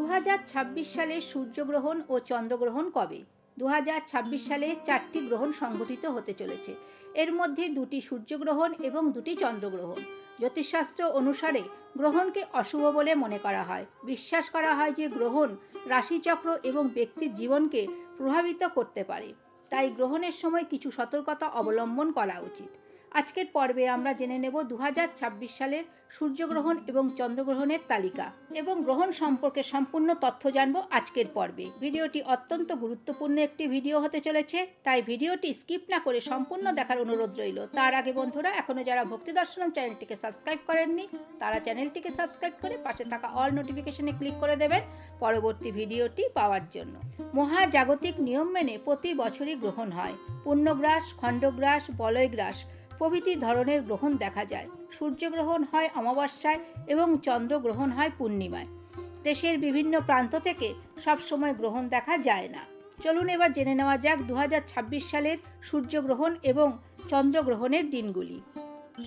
দু হাজার ছাব্বিশ সালে সূর্যগ্রহণ ও চন্দ্রগ্রহণ কবে? দু হাজার ছাব্বিশ সালে চারটি গ্রহণ সংঘটিত হতে চলেছে। এর মধ্যে দুটি সূর্যগ্রহণ এবং দুটি চন্দ্রগ্রহণ। জ্যোতিষশাস্ত্র অনুসারে গ্রহণকে অশুভ বলে মনে করা হয়। বিশ্বাস করা হয় যে গ্রহণ রাশিচক্র এবং ব্যক্তির জীবনকে প্রভাবিত করতে পারে। তাই গ্রহণের সময় কিছু সতর্কতা অবলম্বন করা উচিত। আজকের পর্বে আমরা জেনে নেব দু হাজার ছাব্বিশ সালের সূর্যগ্রহণ এবং চন্দ্রগ্রহণের তালিকা এবং গ্রহণ সম্পর্কে সম্পূর্ণ তথ্য জানব আজকের পর্বে। ভিডিওটি অত্যন্ত গুরুত্বপূর্ণ একটি ভিডিও হতে চলেছে, তাই ভিডিওটি স্কিপ না করে সম্পূর্ণ দেখার অনুরোধ রইল। তার আগে বন্ধুরা এখনও যারা ভক্তি দর্শনম চ্যানেলটিকে সাবস্ক্রাইব করেননি, তারা চ্যানেলটিকে সাবস্ক্রাইব করে পাশে থাকা অল নোটিফিকেশনে ক্লিক করে দেবেন পরবর্তী ভিডিওটি পাওয়ার জন্য। মহাজাগতিক নিয়ম মেনে প্রতি বছরই গ্রহণ হয়। পূর্ণগ্রাস খণ্ডগ্রাস, বলয়গ্রাস প্রভৃতি ধরনের গ্রহণ দেখা যায়। সূর্যগ্রহণ হয় অমাবস্যায় এবং চন্দ্রগ্রহণ হয় পূর্ণিমায়। দেশের বিভিন্ন প্রান্ত থেকে সবসময় গ্রহণ দেখা যায় না। চলুন এবার জেনে নেওয়া যাক দু হাজার ছাব্বিশ সালের সূর্যগ্রহণ এবং চন্দ্রগ্রহণের দিনগুলি।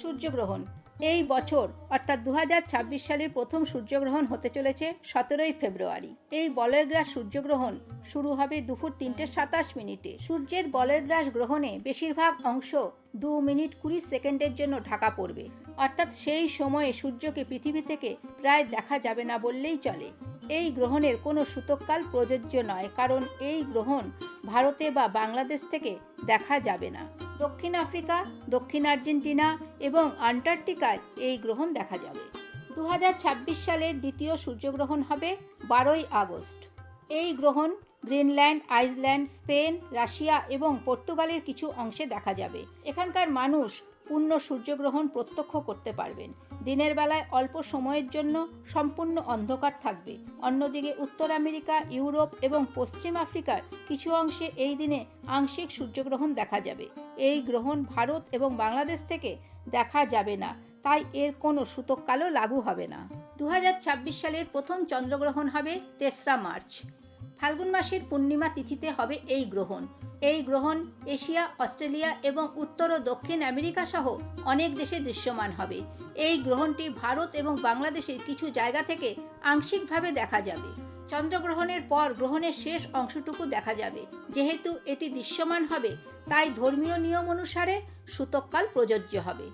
সূর্যগ্রহণ এই বছর, অর্থাৎ দু হাজার ছাব্বিশ সালের প্রথম সূর্যগ্রহণ হতে চলেছে সতেরোই ফেব্রুয়ারি। এই বলয়গ্রাস সূর্যগ্রহণ শুরু হবে দুপুর তিনটে সাতাশ মিনিটে। সূর্যের বলয়গ্রাস গ্রহণে বেশিরভাগ অংশ দু মিনিট কুড়ি সেকেন্ডের জন্য ঢাকা পড়বে। অর্থাৎ সেই সময়ে সূর্যকে পৃথিবী থেকে প্রায় দেখা যাবে না বললেই চলে। এই গ্রহণের কোনো সূতককাল প্রযোজ্য নয়, কারণ এই গ্রহণ ভারতে বা বাংলাদেশ থেকে দেখা যাবে না। দক্ষিণ আফ্রিকা, দক্ষিণ আর্জেন্টিনা এবং আন্টার্কটিকায় এই গ্রহণ দেখা যাবে। দু হাজার ছাব্বিশ সালের দ্বিতীয় সূর্যগ্রহণ হবে বারোই আগস্ট। এই গ্রহণ গ্রিনল্যান্ড, আইসল্যান্ড, স্পেন, রাশিয়া এবং পর্তুগালের কিছু অংশে দেখা যাবে। এখানকার মানুষ পূর্ণ সূর্যগ্রহণ প্রত্যক্ষ করতে পারবেন। দিনের বেলায় অল্প সময়ের জন্য সম্পূর্ণ অন্ধকার থাকবে। অন্যদিকে উত্তর আমেরিকা, ইউরোপ এবং পশ্চিম আফ্রিকার কিছু অংশে এই দিনে আংশিক সূর্যগ্রহণ দেখা যাবে। এই গ্রহণ ভারত এবং বাংলাদেশ থেকে দেখা যাবে না, তাই এর কোনো সূতককালও লাগু হবে না। দু হাজার ছাব্বিশ সালের প্রথম চন্দ্রগ্রহণ হবে তেসরা মার্চ। ফাল্গুন মাসের পূর্ণিমা তিথিতে হবে এই গ্রহণ। এই গ্রহণ এশিয়া, অস্ট্রেলিয়া এবং উত্তর ও দক্ষিণ আমেরিকা সহ অনেক দেশে দৃশ্যমান হবে। এই গ্রহণটি ভারত এবং বাংলাদেশের কিছু জায়গা থেকে আংশিকভাবে দেখা যাবে। চন্দ্রগ্রহণের পর গ্রহণের শেষ অংশটুকু দেখা যাবে। যেহেতু এটি দৃশ্যমান হবে, তাই ধর্মীয় নিয়ম অনুসারে সূতককাল প্রযোজ্য হবে।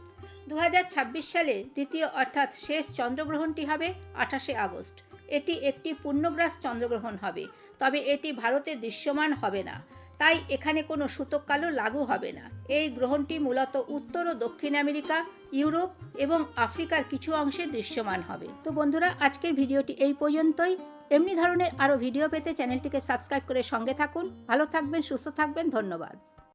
দু হাজার ছাব্বিশ সালের দ্বিতীয় অর্থাৎ শেষ চন্দ্রগ্রহণটি হবে আঠাশে আগস্ট। এটি একটি পূর্ণগ্রাস চন্দ্রগ্রহণ হবে। তবে এটি ভারতে দৃশ্যমান হবে না। তাই এখানে কোনো সূতককালও লাগু হবে না। এই গ্রহণটি মূলত উত্তর ও দক্ষিণ আমেরিকা, ইউরোপ এবং আফ্রিকার কিছু অংশে দৃশ্যমান হবে। তো বন্ধুরা, আজকের ভিডিওটি এই পর্যন্তই। এমনি ধরনের আরও ভিডিও পেতে চ্যানেলটিকে সাবস্ক্রাইব করে সঙ্গে থাকুন। ভালো থাকবেন, সুস্থ থাকবেন, ধন্যবাদ।